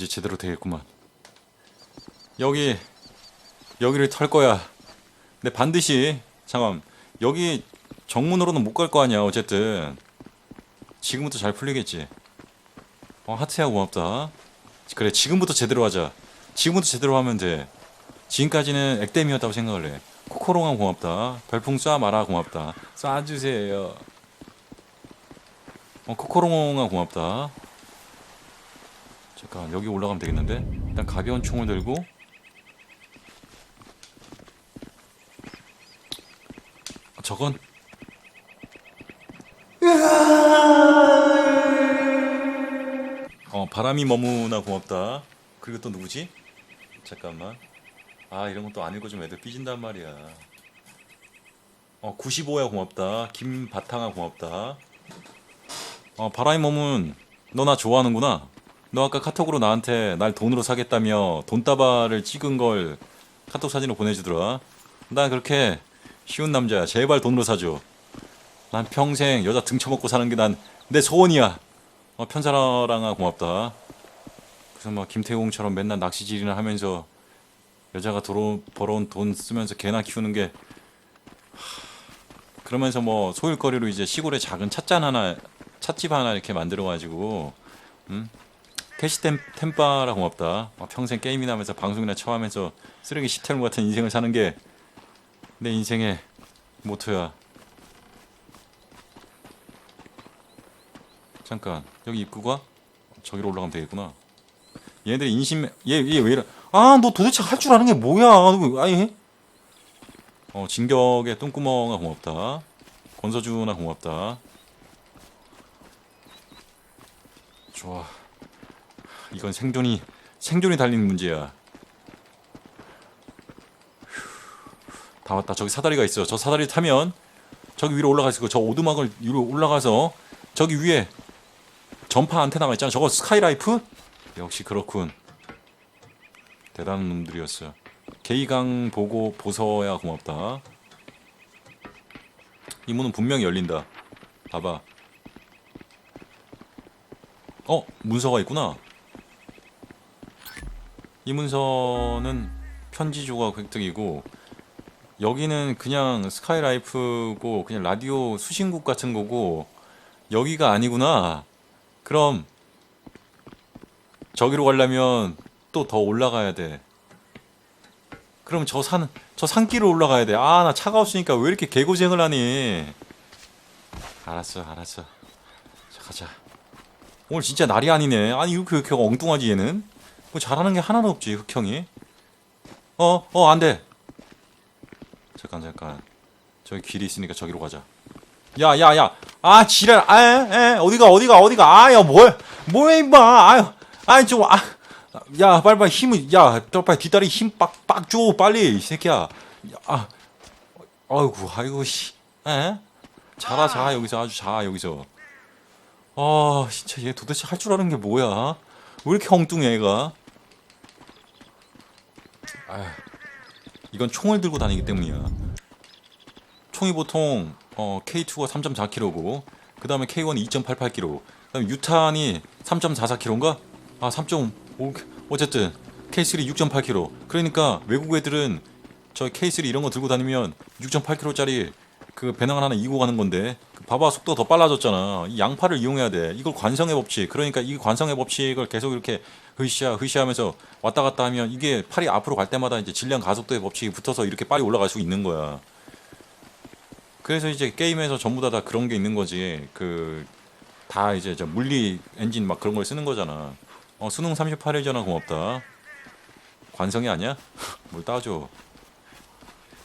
이제 제대로 되겠구만. 여기 여기를 털 거야. 근데 반드시 잠깐 여기 정문으로는 못 갈 거 아니야. 어쨌든 지금부터 잘 풀리겠지. 어 하트야 고맙다. 그래 지금부터 제대로 하자. 지금부터 제대로 하면 돼. 지금까지는 액땜이었다고 생각을 해. 코코롱아 고맙다. 별풍 쏴 마라 고맙다. 쏴주세요. 어 코코롱아 고맙다. 잠깐 여기 올라가면 되겠는데? 일단 가벼운 총을 들고. 아, 저건. 어 바람이 머무나 고맙다. 그리고 또 누구지? 잠깐만. 아 이런 것도 안 읽어주면 애들 삐진단 말이야. 어 95야 고맙다. 김바탕아 고맙다. 어 바람이 머문 너 나 좋아하는구나 너 아까 카톡으로 나한테 날 돈으로 사겠다며 돈다발을 찍은 걸 카톡 사진으로 보내주더라. 난 그렇게 쉬운 남자야. 제발 돈으로 사줘. 난 평생 여자 등쳐먹고 사는 게 난 내 소원이야. 어, 편사랑아 고맙다. 그래서 막 김태웅처럼 맨날 낚시질이나 하면서 여자가 도로, 벌어온 돈 쓰면서 개나 키우는 게 하, 그러면서 뭐 소일거리로 이제 시골에 작은 찻잔 하나 찻집 하나 이렇게 만들어 가지고 음? 캐시 템, 템빠라 고맙다. 어, 평생 게임이나 하면서 방송이나 처하면서 쓰레기 시텔 같은 인생을 사는 게 내 인생의 모토야. 잠깐 여기 입구가 저기로 올라가면 되겠구나. 얘네들이 인심 얘얘 왜 이래? 아너 도대체 할 줄 아는 게 뭐야? 너 아니 어 진격의 똥구멍아 고맙다. 권서준아 고맙다. 좋아. 이건 생존이 생존이 달린 문제야. 휴, 다 왔다. 저기 사다리가 있어. 저 사다리 타면 저기 위로 올라가 있고 저 오두막을 위로 올라가서 저기 위에 전파 안테나가 있잖아. 저거 스카이라이프? 역시 그렇군. 대단한 놈들이었어. 게이강 보고 보서야 고맙다. 이 문은 분명히 열린다. 봐봐. 어 문서가 있구나. 이 문서는 편지 조각 획득이고 여기는 그냥 스카이라이프고 그냥 라디오 수신국 같은 거고 여기가 아니구나. 그럼 저기로 가려면 또 더 올라가야 돼. 그럼 저 산, 저 산길로 올라가야 돼. 아, 나 차가 없으니까 왜 이렇게 개고생을 하니? 알았어, 알았어. 자, 가자. 오늘 진짜 날이 아니네. 아니, 이렇게, 이렇게 엉뚱하지, 얘는? 뭐 잘하는 게 하나도 없지, 흑형이. 어, 어, 안 돼. 잠깐, 잠깐. 저기 길이 있으니까 저기로 가자. 야, 야, 야. 아, 지랄. 아, 에, 에, 어디가, 어디가, 어디가. 아, 야, 뭘, 뭐해, 임마. 아유, 아이, 좀, 아. 야, 빨리, 빨리 힘을, 야, 저 빨리 뒷다리 힘 빡, 빡 줘, 빨리, 이 새끼야. 야, 아, 아이고, 아이고, 씨. 에? 자라, 자, 여기서 아주 자, 여기서. 아, 진짜 얘 도대체 할 줄 아는 게 뭐야? 왜 이렇게 엉뚱해, 얘가? 아, 이건 총을 들고 다니기 때문이야. 총이 보통 어, K2가 3.4kg고 그 다음에 K1이 2.88kg 그 다음에 유탄이 3.44kg인가? 아 3.5 어쨌든 K3 6.8kg 그러니까 외국 애들은 저 K3 이런 거 들고 다니면 6.8kg짜리 그 배낭을 하나 이고 가는 건데 그 봐봐 속도가 더 빨라졌잖아 이 양팔을 이용해야 돼 이걸 관성의 법칙 그러니까 이 관성의 법칙을 계속 이렇게 흐시야 흐시하면서 왔다 갔다 하면 이게 팔이 앞으로 갈 때마다 이제 질량 가속도의 법칙이 붙어서 이렇게 빨리 올라갈 수 있는 거야 그래서 이제 게임에서 전부 다 다 그런 게 있는 거지. 그 다 이제 저 물리 엔진 막 그런 걸 쓰는 거잖아. 어 수능 38일 전화 고맙다. 관성이 아니야? 뭘 따줘.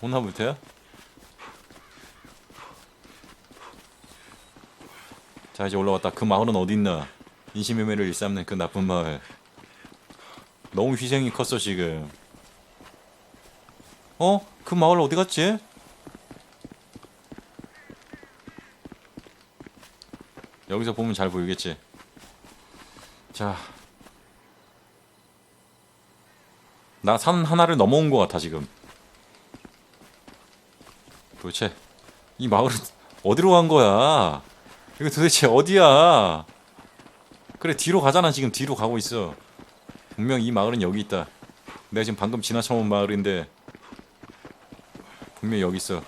혼나 불태야? 자 이제 올라왔다. 그 마을은 어디 있나? 인신매매를 일삼는 그 나쁜 마을. 너무 희생이 컸어 지금. 어? 그 마을 어디 갔지? 여기서 보면 잘 보이겠지. 자, 나 산 하나를 넘어온 것 같아 지금. 도대체 이 마을은 어디로 간 거야? 이거 도대체 어디야? 그래 뒤로 가잖아 지금 뒤로 가고 있어. 분명 이 마을은 여기 있다. 내가 지금 방금 지나쳐온 마을인데 분명 여기 있어.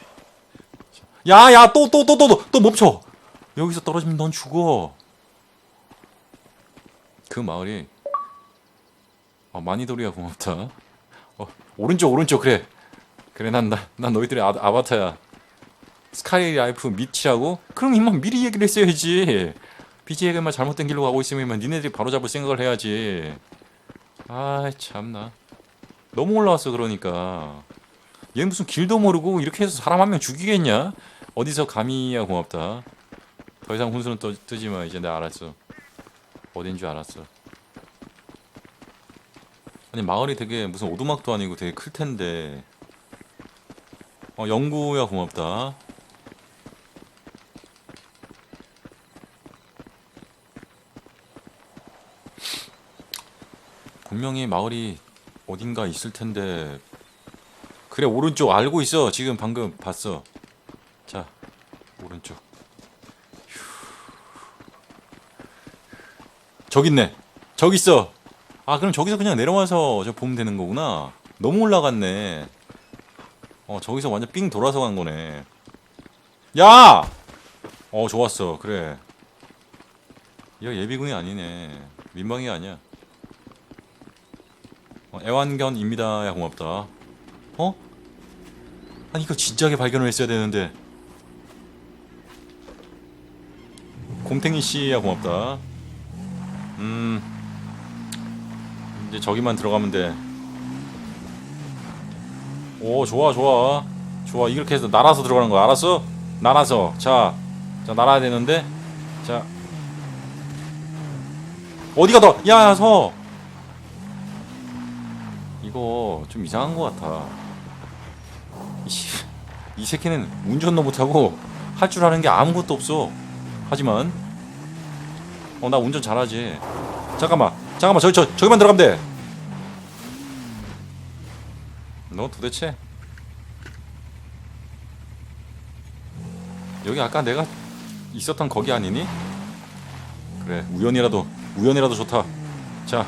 야야 또 또 또 또 또 또 멈춰. 여기서 떨어지면 넌 죽어. 그 마을이 아 마니도리야 고맙다. 어 오른쪽 오른쪽 그래 그래 난나난 너희들의 아, 아바타야. 스카이 라이프 미치라고? 그럼 이만 미리 얘기를 했어야지. BJ에게만 잘못된 길로 가고 있으면 니네들이 바로 잡을 생각을 해야지. 아 참나. 너무 올라왔어 그러니까. 얘 무슨 길도 모르고 이렇게 해서 사람 한 명 죽이겠냐? 어디서 감히야 고맙다. 더 이상 훈수는 떠, 뜨지 마 이제 내가 알았어. 어딘 줄 알았어. 아니 마을이 되게 무슨 오두막도 아니고 되게 클 텐데. 어 영구야 고맙다. 분명히 마을이 어딘가 있을 텐데. 그래 오른쪽 알고 있어. 지금 방금 봤어. 자 오른쪽. 휴. 저기 있네. 저기 있어. 아 그럼 저기서 그냥 내려와서 저 보면 되는 거구나. 너무 올라갔네. 어 저기서 완전 삥 돌아서 간 거네. 야! 어 좋았어. 그래. 얘 예비군이 아니네. 민방위 아니야. 어, 애완견입니다. 야 고맙다. 어? 아니 이거 진작에 발견을 했어야 되는데. 곰탱이 씨야 고맙다. 음. 이제 저기만 들어가면 돼. 오 좋아 좋아 좋아 이렇게 해서 날아서 들어가는 거 알았어? 날아서 자, 자 날아야 되는데 자 어디가 더? 야 서. 이거 좀 이상한 것 같아. 이, 씨- 이 새끼는 운전도 못하고 할 줄 아는 게 아무것도 없어. 하지만 어 나 운전 잘하지. 잠깐만 잠깐만 저기 저 저기만 들어가면 돼. 너 도대체 여기 아까 내가 있었던 거기 아니니? 그래 우연이라도 우연이라도 좋다. 자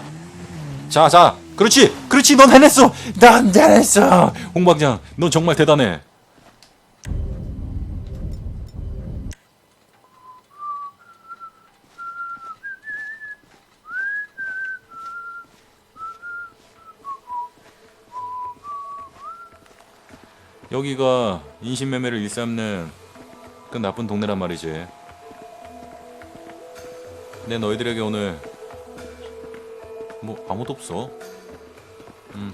자, 자, 그렇지, 그렇지, 넌 해냈어, 난 잘했어, 홍방장, 넌 정말 대단해. 여기가 인신매매를 일삼는 그 나쁜 동네란 말이지. 내 너희들에게 오늘 뭐 아무도 없어. 음.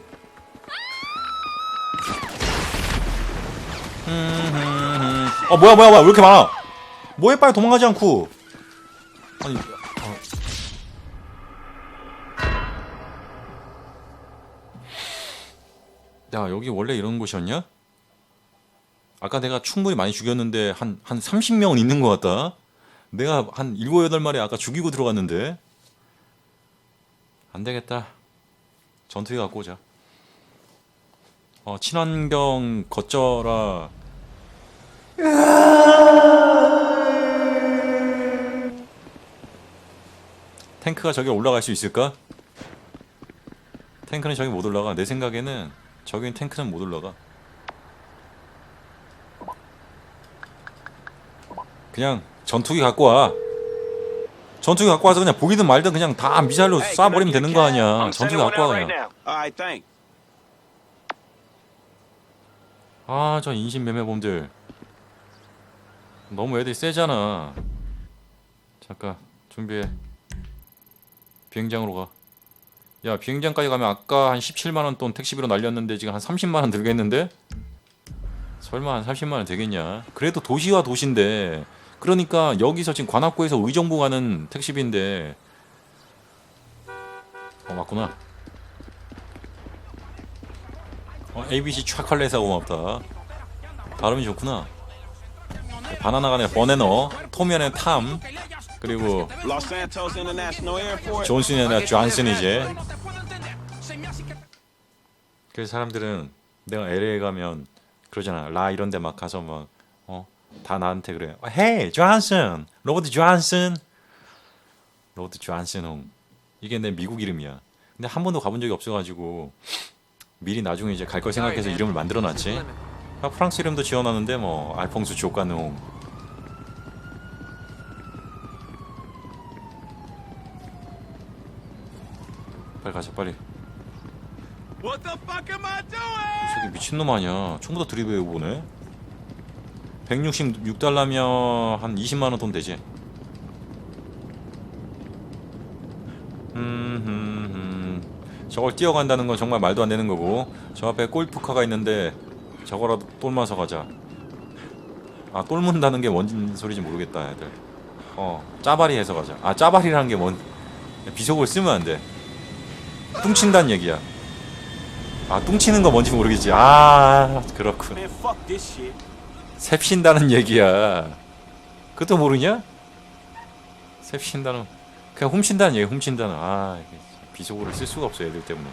어 뭐야 뭐야 뭐야 왜 이렇게 많아? 뭐해 빨리 도망가지 않고. 아니. 어. 야 여기 원래 이런 곳이었냐? 아까 내가 충분히 많이 죽였는데 한한 30명은 있는 것 같다. 내가 한 7, 8마리 아까 죽이고 들어갔는데 안 되겠다. 전투기 갖고 오자. 어, 친환경 걷져라. 탱크가 저기 올라갈 수 있을까? 탱크는 저기 못 올라가. 내 생각에는 저기 탱크는 못 올라가. 그냥 전투기 갖고 와. 전투기 갖고 와서 그냥 보기든 말든 그냥 다 미사일로 쏴버리면 되는 거 아니야. 전투기 갖고 와 그냥. 아, 저 인신매매범들. 너무 애들이 세잖아. 잠깐, 준비해. 비행장으로 가. 야, 비행장까지 가면 아까 한 17만원 돈 택시비로 날렸는데 지금 한 30만원 들겠는데? 설마 한 30만원 되겠냐? 그래도 도시와 도시인데. 그러니까 여기서 지금 관악구에서 의정부 가는 택시비인데. 어, 맞구나. 어, ABC 초콜릿사 고맙다. 발음이 좋구나. 바나나가 아니라 버네너, 톰이 탐, 그리고. 존슨이 아니라 존슨이지. 그래서 사람들은 내가 LA 가면 그러잖아. 라 이런 데 막 가서 막 어, 다 나한테 그래. 어, 헤이, 존슨. 로버트 존슨. 로버트 존슨 홍. 이게 내 미국 이름이야. 근데 한 번도 가본 적이 없어가지고 미리 나중에 이제 갈 걸 생각해서 이름을 만들어놨지. 아, 프랑스 이름도 지어놨는데 뭐 알퐁스 조카농. 빨리 가자 빨리. What the fuck am I 이 doing? 새끼 미친놈 아니야. 총부터 드리블 보네. 166달러면 한 20만 원 돈 되지. 음. 저걸 뛰어간다는 건 정말 말도 안 되는 거고. 저 앞에 골프카가 있는데 저거라도 똘마서 가자. 아, 똘문다는 게 뭔 소리인지 모르겠다, 애들. 어, 짜바리 해서 가자. 아, 짜바리라는 게 뭔? 비속어를 쓰면 안 돼. 뚱친다는 얘기야. 아, 뚱치는 거 뭔지 모르겠지. 아, 그렇군. 셉신다는 얘기야. 그것도 모르냐? 셉신다는 그냥 훔친다는 얘기, 훔친다는. 아, 비속어를 쓸 수가 없어 애들 때문에.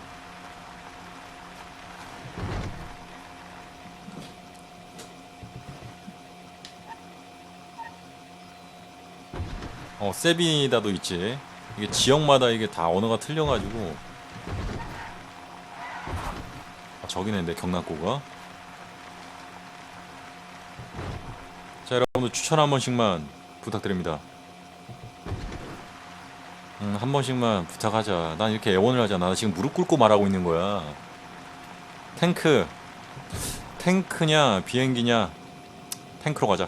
어, 세비다도 있지. 이게 지역마다 이게 다 언어가 틀려가지고. 아, 저기네, 내 경락고가. 자 여러분들 추천 한 번씩만 부탁드립니다. 음, 한 번씩만 부탁하자. 난 이렇게 애원을 하잖아. 나 지금 무릎 꿇고 말하고 있는 거야. 탱크, 탱크냐 비행기냐 탱크로 가자.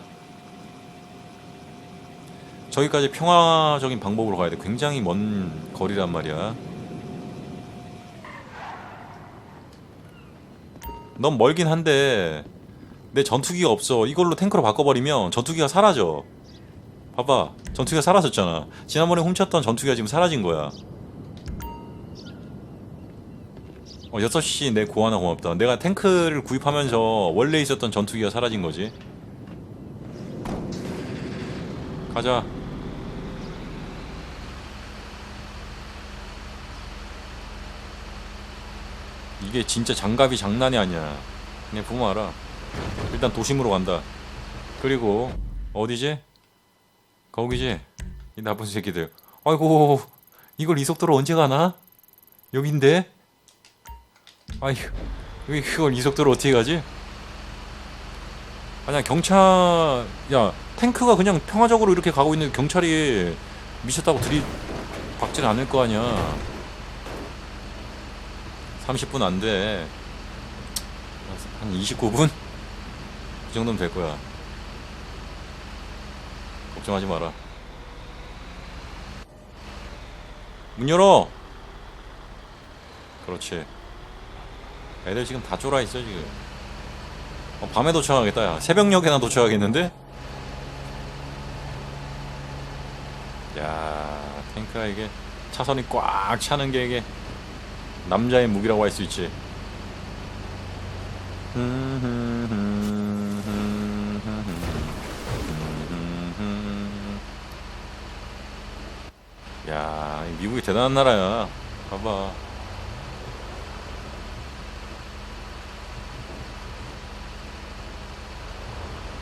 저기까지 평화적인 방법으로 가야 돼. 굉장히 먼 거리란 말이야. 넌 멀긴 한데 내 전투기가 없어. 이걸로 탱크로 바꿔버리면 전투기가 사라져. 봐봐. 전투기가 사라졌잖아. 지난번에 훔쳤던 전투기가 지금 사라진 거야. 어, 6시 내 고하나 고맙다. 내가 탱크를 구입하면서 원래 있었던 전투기가 사라진 거지. 가자. 이게 진짜 장갑이 장난이 아니야. 그냥 보면 알아. 일단 도심으로 간다. 그리고 어디지? 거기지? 이 나쁜 새끼들. 아이고 이걸 이 속도로 언제 가나? 여긴데? 아이 여기 그걸 이 속도로 어떻게 가지? 아니야 경찰 야 탱크가 그냥 평화적으로 이렇게 가고 있는 경찰이 미쳤다고 들이 박질 않을 거 아니야. 30분 안 돼. 한 29분? 그 정도면 될 거야. 걱정하지 마라. 문 열어! 그렇지. 애들 지금 다 쫄아 있어, 지금. 어, 밤에 도착하겠다, 야. 새벽녘에나 도착하겠는데? 야, 탱크가 이게 차선이 꽉 차는 게 이게 남자의 무기라고 할 수 있지. 야, 이 미국이 대단한 나라야. 봐봐.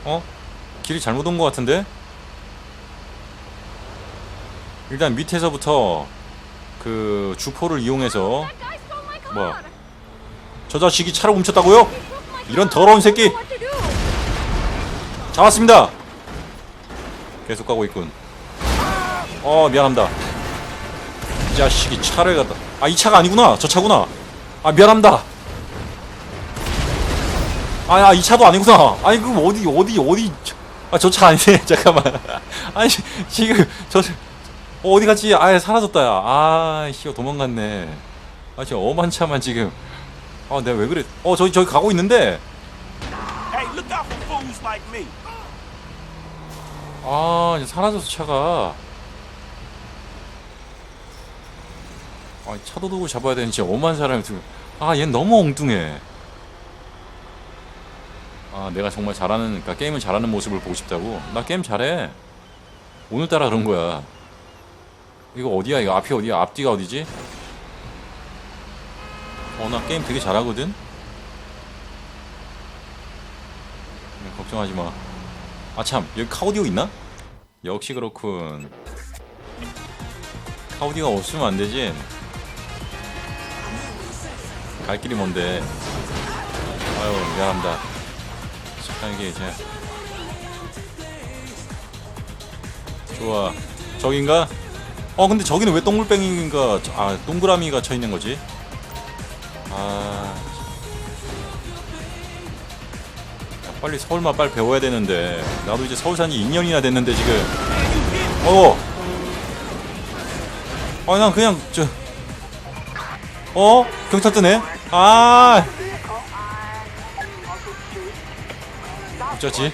어? 길이 잘못 온 것 같은데? 일단 밑에서부터 그 주포를 이용해서 뭐야? 저 자식이 차를 훔쳤다고요? 이런 더러운 새끼! 잡았습니다. 계속 가고 있군. 어 미안합니다. 이 자식이 차를 갖다. 아 이 차가 아니구나. 저 차구나. 아 미안합니다. 아이 차도 아니구나. 아니 그럼 어디 어디 어디? 아 저 차 아니네. 잠깐만. 아니 지금 저 어, 어디 갔지? 아예 사라졌다 야. 아 씨가 도망갔네. 아 지금 엄한 차만 지금. 아 내가 왜 그래? 어 저기 저기 가고 있는데. 아 이제 사라졌어 차가 아 차도 두고 잡아야 되는 진짜 엄한 사람이 지금. 아 얘 너무 엉뚱해. 아 내가 정말 잘하는 그러니까 게임을 잘하는 모습을 보고 싶다고? 나 게임 잘해. 오늘따라 그런 거야. 이거 어디야 이거? 앞이 어디야? 앞뒤가 어디지? 어 나 게임 되게 잘하거든? 네, 걱정하지 마. 아 참. 여기 카우디오 있나? 역시 그렇군. 카우디가 없으면 안 되지 갈 길이 뭔데? 아유 미안합니다. 착하게 이제. 좋아. 저긴가? 어 근데 저기는 왜 동글뱅이인가? 저- 아 동그라미가 쳐 있는 거지? 아 야, 빨리 서울만 빨리 배워야 되는데. 나도 이제 서울 산지 2년이나 됐는데 지금. 어. 아, 난 그냥 저 어? 경찰 뜨네? 아. 어쩌지?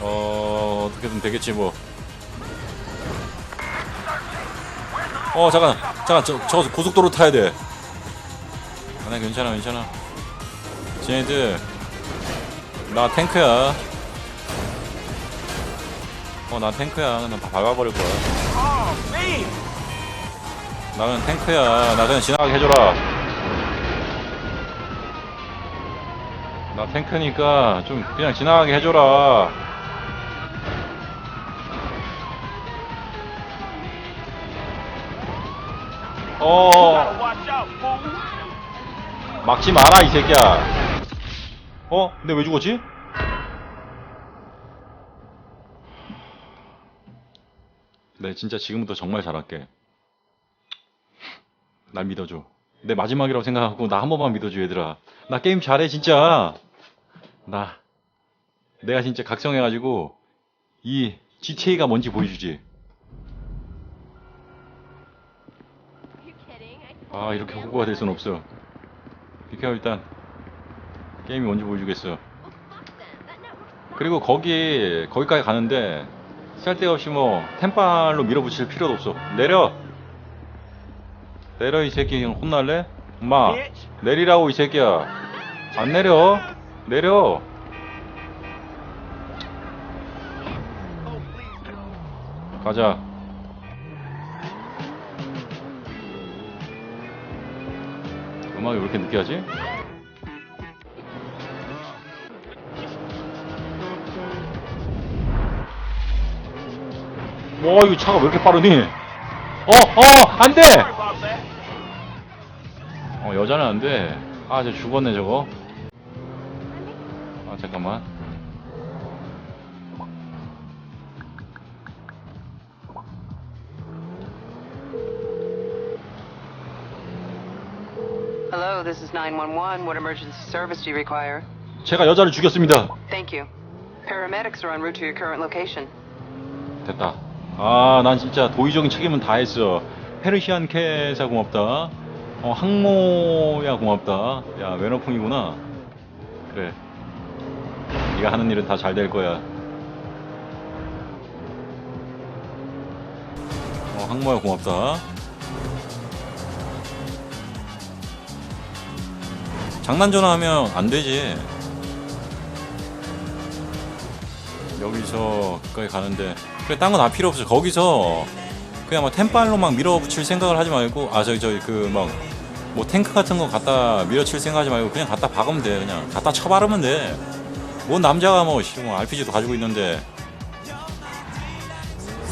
어, 어떻게든 되겠지 뭐. 어, 잠깐. 잠깐. 저, 저 고속도로 타야 돼. 아, 나 괜찮아. 괜찮아. 쟤네들 나 탱크야. 어, 나 탱크야. 다 밟아버릴 거야. 나는 탱크야. 나 그냥 지나가게 해줘라. 나 탱크니까 좀 그냥 지나가게 해줘라. 어. 막지 마라 이 새끼야. 어? 근데 왜 죽었지? 네, 진짜 지금부터 정말 잘할게. 날 믿어줘. 내 마지막이라고 생각하고 나 한 번만 믿어줘 얘들아. 나 게임 잘해 진짜. 나 내가 진짜 각성해가지고 이 GTA가 뭔지 보여주지. 아 이렇게 호구가 될 순 없어. 비켜 일단 게임이 뭔지 보여주겠어. 그리고 거기 거기까지 가는데 쓸데없이 뭐 템빨로 밀어붙일 필요도 없어. 내려. 내려 이 새끼 형 혼날래? 엄마. 내리라고 이 새끼야. 안 내려. 내려. 가자. 음악이 왜 이렇게 늦게 하지? 와 이거 차가 왜 이렇게 빠르니? 어, 어, 안 돼! 여자는 안 돼. 아, 저 죽었네, 저거. 아, 잠깐만. Hello, this is 911. What emergency service do you require? 제가 여자를 죽였습니다. Thank you. Paramedics are en route to your current location. 됐다. 아, 난 진짜 도의적인 책임은 다 했어. 페르시안 캐사 고맙다. 어, 항모야 고맙다. 야, 외노풍이구나. 그래. 네가 하는 일은 다 잘 될 거야. 어, 항모야 고맙다. 장난 전화하면 안 되지. 여기서 거기 가는데 그래 딴 건 다 필요 없어 거기서 그냥 막 템빨로 막 밀어붙일 생각을 하지 말고 아 저기 저기 그막 뭐 탱크 같은 거 갖다 밀어칠 생각하지 말고 그냥 갖다 박으면 돼. 그냥 갖다 쳐바르면 돼뭔 남자가 뭐, 씨, 뭐 RPG도 가지고 있는데.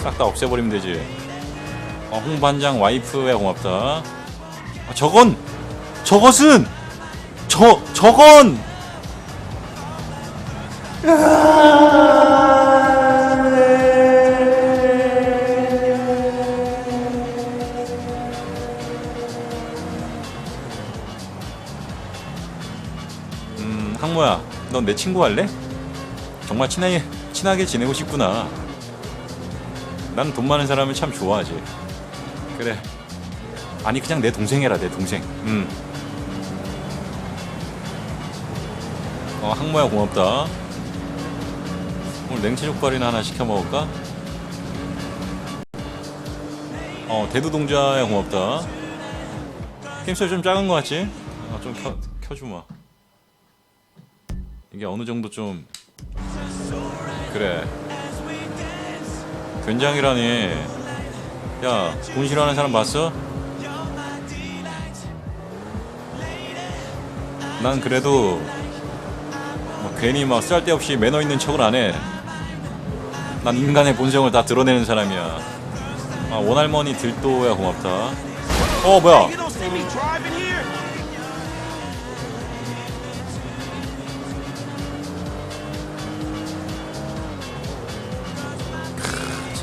싹 다 없애버리면 되지. 어, 홍반장 와이프야 고맙다. 아, 저건! 저것은! 저 저건! 음, 넌 내 친구 할래? 정말 친하게, 친하게 지내고 싶구나. 난 돈 많은 사람을 참 좋아하지. 그래. 아니, 그냥 내 동생 해라, 내 동생. 음. 어, 항모야, 고맙다. 오늘 냉채 족발이나 하나 시켜 먹을까? 어, 대두 동자야, 고맙다. 게임 소리 좀 작은 거 같지? 아, 좀 켜, 켜주마. 이게 어느 정도 좀 그래. 된장이라니. 야돈 싫어하는 사람 봤어? 난 그래도 뭐 괜히 막 쓸데없이 매너 있는 척을 안 해 난 인간의 본성을 다 드러내는 사람이야. 아 원할머니 들도야 고맙다. 어 뭐야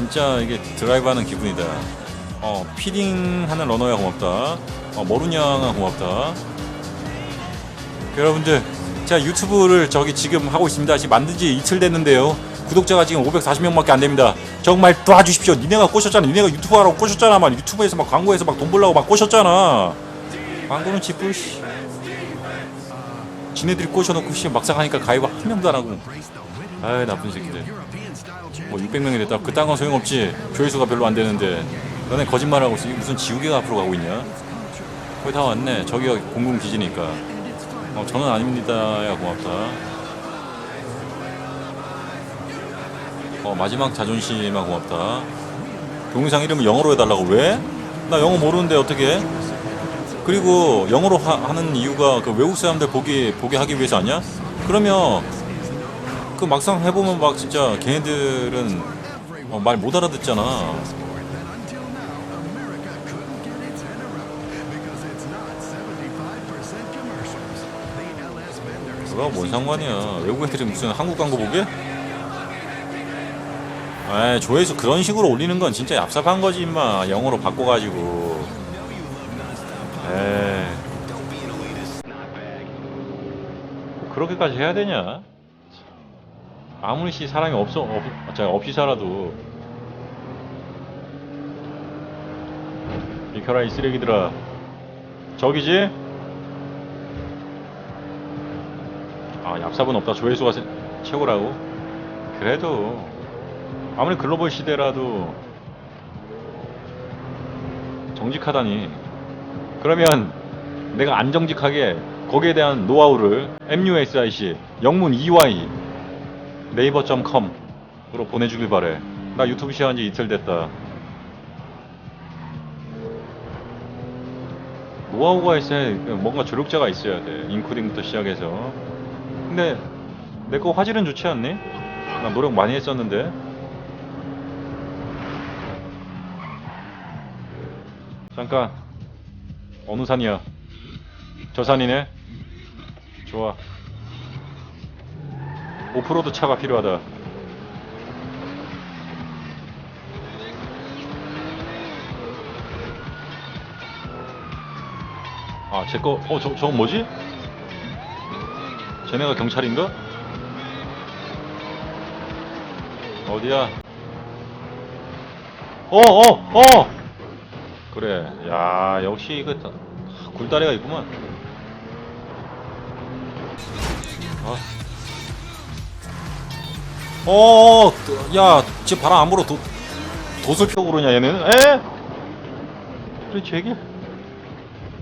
진짜 이게 드라이브하는 기분이다. 어, 피딩하는 러너야 고맙다. 어, 머루냥아 고맙다. 여러분들, 제가 유튜브를 저기 지금 하고 있습니다. 지금 만든 지 이틀 됐는데요. 구독자가 지금 540명밖에 안 됩니다. 정말 도와주십시오. 니네가 꼬셨잖아. 니네가 유튜브 하라고 꼬셨잖아. 막 유튜브에서 막 광고해서 막 돈 벌라고 막 꼬셨잖아. 광고는 지뿔 씨. 지네들이 꼬셔놓고 씨 막상 하니까 가입 한 명도 안 하고. 아이 나쁜 새끼들. 뭐 600명이 됐다. 그딴 건 소용없지. 조회수가 별로 안 되는데. 너네 거짓말하고 있어. 무슨 지우개가 앞으로 가고 있냐? 거의 다 왔네. 저기가 공공기지니까. 어, 저는 아닙니다. 야, 고맙다. 어, 마지막 자존심아 고맙다. 동영상 이름을 영어로 해달라고. 왜? 나 영어 모르는데 어떻게 그리고 영어로 하, 는 이유가 그 외국 사람들 보기, 보게 하기 위해서 아니야? 그러면 그 막상 해보면 막 진짜 걔네들은 어, 말 못 알아듣잖아. 그거 뭔 상관이야. 외국 애들이 무슨 한국 광고 보게? 에 조회수 그런 식으로 올리는 건 진짜 얍삽한 거지 임마. 영어로 바꿔가지고. 에 그렇게까지 해야 되냐? 아무리 씨 사람이 없어 없, 자, 없이 살아도 비켜라 이 쓰레기들아 저기지? 아 얍삽은 없다 조회수가 세- 최고라고? 그래도 아무리 글로벌 시대라도 정직하다니 그러면 내가 안 정직하게 거기에 대한 노하우를 MUSIC 영문 EY 네이버.com으로 보내주길 바래. 나 유튜브 시작한 지 이틀 됐다. 노하우가 있어야 뭔가 조력자가 있어야 돼. 인코딩부터 시작해서. 근데 내 거 화질은 좋지 않니? 나 노력 많이 했었는데. 잠깐. 어느 산이야? 저 산이네. 좋아. 오프로드 차가 필요하다. 아, 제 거, 어, 저, 저건 뭐지? 쟤네가 경찰인가? 어디야? 어, 어, 어! 그래, 야, 역시 이거 다, 굴다리가 있구만. 아. 어, 야, 쟤 바람 안 불어. 도, 돛을 펴고 그러냐, 얘네는? 에? 그래, 쟤길.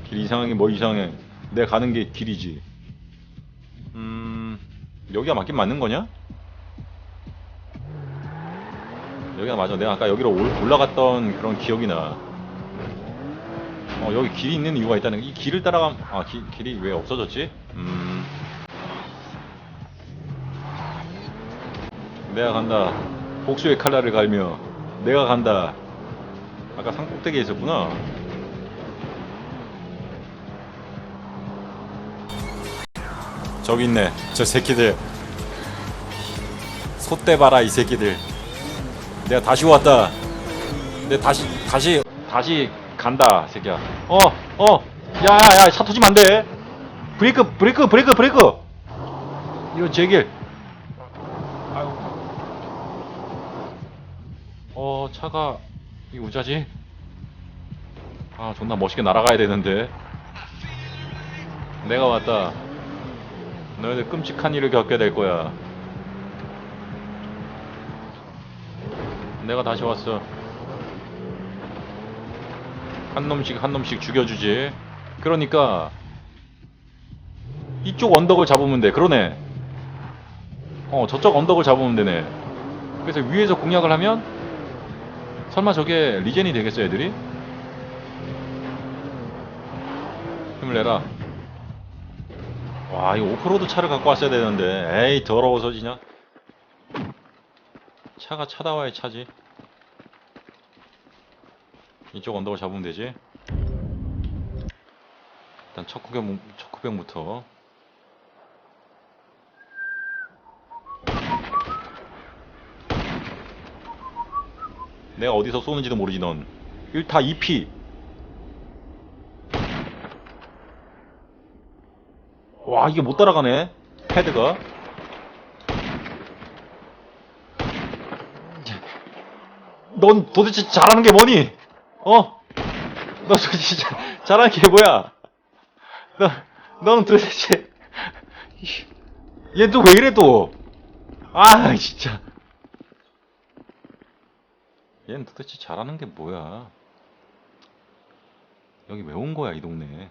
길 이상한 게 뭐 이상해. 내가 가는 게 길이지. 음, 여기가 맞긴 맞는 거냐? 여기가 맞아. 내가 아까 여기로 올, 올라갔던 그런 기억이 나. 어, 여기 길이 있는 이유가 있다는, 이 길을 따라가면, 아, 기, 길이 왜 없어졌지? 음. 내가 간다. 복수의 칼날을 갈며 내가 간다. 아까 산꼭대기에 있었구나. 저기 있네. 저 새끼들. 소떼 봐라 이 새끼들. 내가 다시 왔다. 내 다시 다시 다시 간다 새끼야. 어 어. 야야야 차 터지면 안 돼. 브레이크 브레이크 브레이크 브레이크. 이런 제길. 아유. 어 차가 이 우자지? 아 존나 멋있게 날아가야 되는데. 내가 왔다. 너희들 끔찍한 일을 겪게 될 거야. 내가 다시 왔어. 한 놈씩 한 놈씩 죽여주지. 그러니까 이쪽 언덕을 잡으면 돼. 그러네. 어 저쪽 언덕을 잡으면 되네. 그래서 위에서 공략을 하면 설마 저게 리젠이 되겠어 애들이? 힘을 내라. 와 이거 오프로드 차를 갖고 왔어야 되는데. 에이 더러워서 지냐 차가 차다와의 차지. 이쪽 언덕을 잡으면 되지. 첫 구경 첫 구경부터 내가 어디서 쏘는지도 모르지 넌 1타 2피 와 이게 못 따라가네 패드가 넌 도대체 잘하는 게 뭐니? 어? 너 도대체 자- 잘하는 게 뭐야? 너, 너는 도대체 얘 또 왜 이래 또? 아 진짜 얘는 도대체 잘하는 게 뭐야? 여기 왜 온 거야 이 동네?